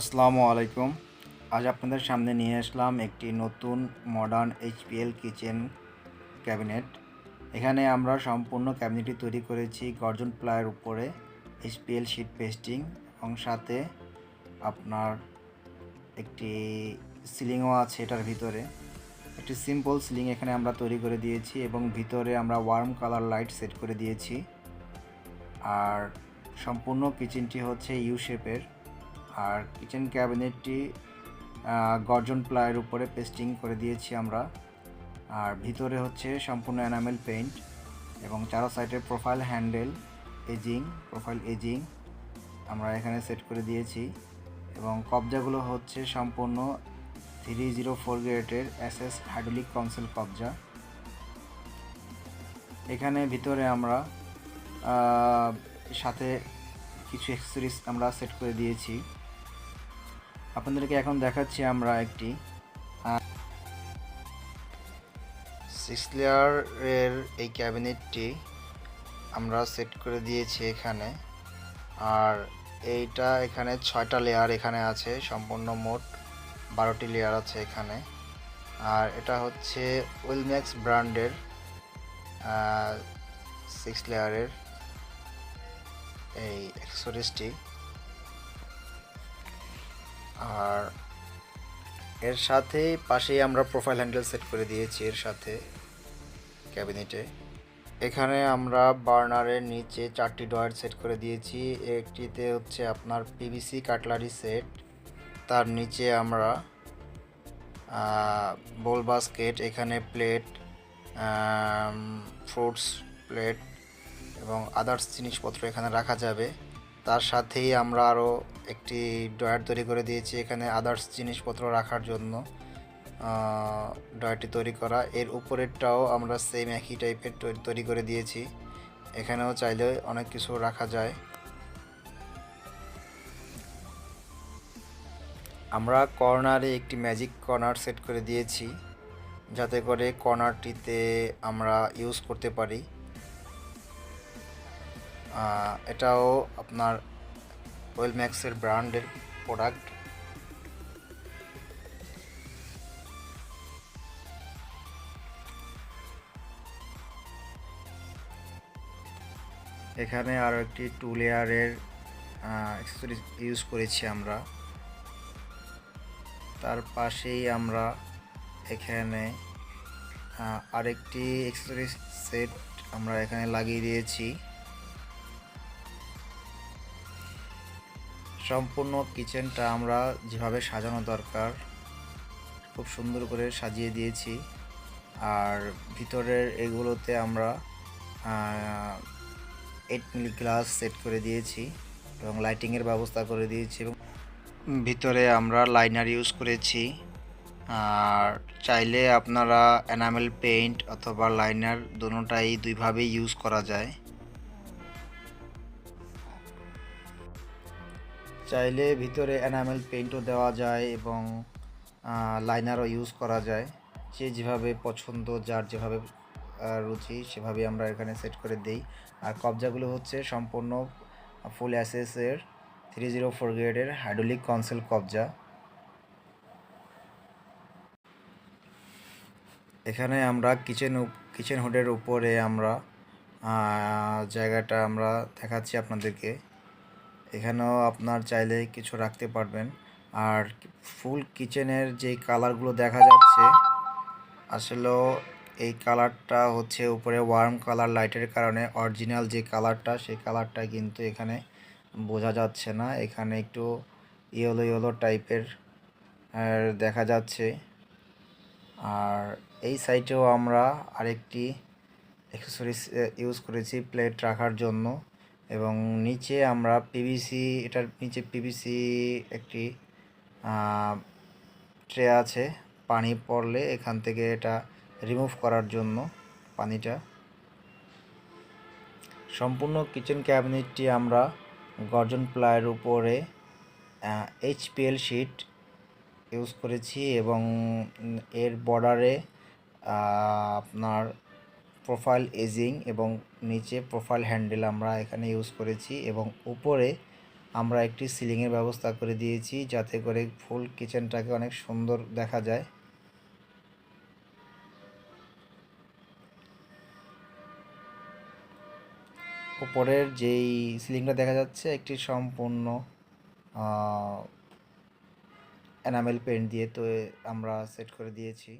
আসসালামু আলাইকুম। আজ আপনাদের সামনে নিয়ে আসলাম একটি নতুন মডার্ন এইচপিএল কিচেন ক্যাবিনেট এখানে আমরা সম্পূর্ণ ক্যাবিনেটটি তৈরি করেছি গর্জন প্লায়ের উপরে এইচপিএল শিট পেস্টিং এবং সাথে আপনার একটি সিলিংও আছে এটার ভিতরে। একটি সিম্পল সিলিং এখানে আমরা তৈরি করে দিয়েছি এবং ভিতরে আমরা ওয়ার্ম কালার লাইট সেট করে দিয়েছি। আর সম্পূর্ণ কিচেনটি হচ্ছে ইউ শেপের আর কিচেন ক্যাবিনেটটি গর্জন প্লায়ের উপরে পেস্টিং করে দিয়েছি আমরা। আর ভিতরে হচ্ছে সম্পূর্ণ এনামেল পেইন্ট এবং চারো সাইডে profile handle edging profile edging আমরা এখানে সেট করে দিয়েছি। এবং কবজাগুলো হচ্ছে সম্পূর্ণ থ্রি জিরো ফোর গ্রেডের এস এস হাইড্রোলিক কনসেল কবজা। এখানে ভিতরে আমরা সাথে কিছু অ্যাক্সেসরিজ আমরা সেট করে দিয়েছি। আপনাদেরকে এখন দেখাচ্ছি আমরা একটি সিক্স লেয়ারের এই ক্যাবিনেটটি আমরা সেট করে দিয়েছি এখানে। আর এইটা এখানে ছয়টা লেয়ার এখানে আছে, সম্পূর্ণ মোট বারোটি লেয়ার আছে এখানে। আর এটা হচ্ছে উইলম্যাক্স ব্র্যান্ডের সিক্স লেয়ারের এই অ্যাক্সেসরিজটি আর এর সাথে পাশেই আমরা প্রোফাইল হ্যান্ডেল সেট করে দিয়েছি এর সাথে ক্যাবিনেটে। এখানে আমরা বার্নারের নিচে চারটি ডয়ার সেট করে দিয়েছি। একটিতে হচ্ছে আপনার পিভিসি কাটলারি সেট তার নিচে আমরা বোল বাস্কেট এখানে প্লেট ফ্রুটস প্লেট এবং আদার্স জিনিসপত্র এখানে রাখা যাবে। তার সাথেই আমরা আরও একটি ডয়ার তৈরি করে দিয়েছি এখানে আদার্স জিনিসপত্র রাখার জন্য। ডয়ারটি তৈরি করা। এর উপরেরটাও আমরা সেম একই টাইপের তৈরি করে দিয়েছি। এখানেও চাইলে অনেক কিছু রাখা যায়। আমরা কর্নারে একটি ম্যাজিক কর্নার সেট করে দিয়েছি, যাতে করে কর্নারটিতে আমরা ইউজ করতে পারি। এটাও আপনার ওয়েলম্যাক্সের ব্র্যান্ডের প্রোডাক্ট এখানে আরও একটি টু লেয়ারের অ্যাক্সেসরিজ ইউজ করেছি আমরা। তার পাশেই আমরা এখানে আরেকটি অ্যাক্সেসরিজ সেট আমরা এখানে লাগিয়ে দিয়েছি। সম্পূর্ণ কিচেনটা আমরা যেভাবে সাজানো দরকার, খুব সুন্দর করে সাজিয়ে দিয়েছি। আর ভিতরের এগুলোতে আমরা এইট মিলি গ্লাস সেট করে দিয়েছি এবং লাইটিংয়ের ব্যবস্থা করে দিয়েছি ভিতরে আমরা লাইনার ইউজ করেছি। আর চাইলে আপনারা এনামেল পেইন্ট অথবা লাইনার দুটোটাই দুইভাবেই ইউজ করা যায়। চাইলে ভিতরে এনামেল পেইন্টও দেওয়া যায় এবং লাইনারও ইউজ করা যায়। যে যেভাবে পছন্দ, যার যেভাবে রুচি সেভাবে আমরা এখানে সেট করে দেই। আর কবজাগুলো হচ্ছে সম্পূর্ণ ফুল অ্যাসেসের থ্রি জিরো ফোর গ্রেডের হাইড্রোলিক কনসেল কবজা। এখানে আমরা কিচেন কিচেন হুডের উপরে আমরা জায়গাটা আমরা দেখাচ্ছি আপনাদেরকে। এখানেও আপনার চাইলে কিছু রাখতে পারবেন। আর ফুল কিচেনের যে কালারগুলো দেখা যাচ্ছে আসলেও এই কালারটা হচ্ছে উপরে ওয়ার্ম কালার, লাইটের কারণে অরিজিনাল যে কালারটা, সেই কালারটা কিন্তু এখানে বোঝা যাচ্ছে না। এখানে একটু ইয়েলো ইয়েলো টাইপের দেখা যাচ্ছে। আর এই সাইটেও আমরা আরেকটি অ্যাক্সেসরিজ ইউজ করেছি প্লেট রাখার জন্য। এবং নিচে আমরা পিভিসি এটার নিচে পিভিসি একটি ট্রে আছে। পানি পড়লে এখান থেকে এটা রিমুভ করার জন্য পানিটা। সম্পূর্ণ কিচেন ক্যাবিনেটটি আমরা গর্জন প্লায়ের উপরে এইচপিএল শিট ইউজ করেছি এবং এর বর্ডারে আপনার প্রোফাইল এজিং এবং নিচে প্রোফাইল হ্যান্ডেল আমরা এখানে ইউজ করেছি এবং উপরে আমরা একটি সিলিংয়ের ব্যবস্থা করে দিয়েছি যাতে করে ফুল কিচেনটাকে অনেক সুন্দর দেখা যায়। উপরের যেই সিলিংটা দেখা যাচ্ছে একটি সম্পূর্ণ এনামেল পেন্ট দিয়ে তো আমরা সেট করে দিয়েছি।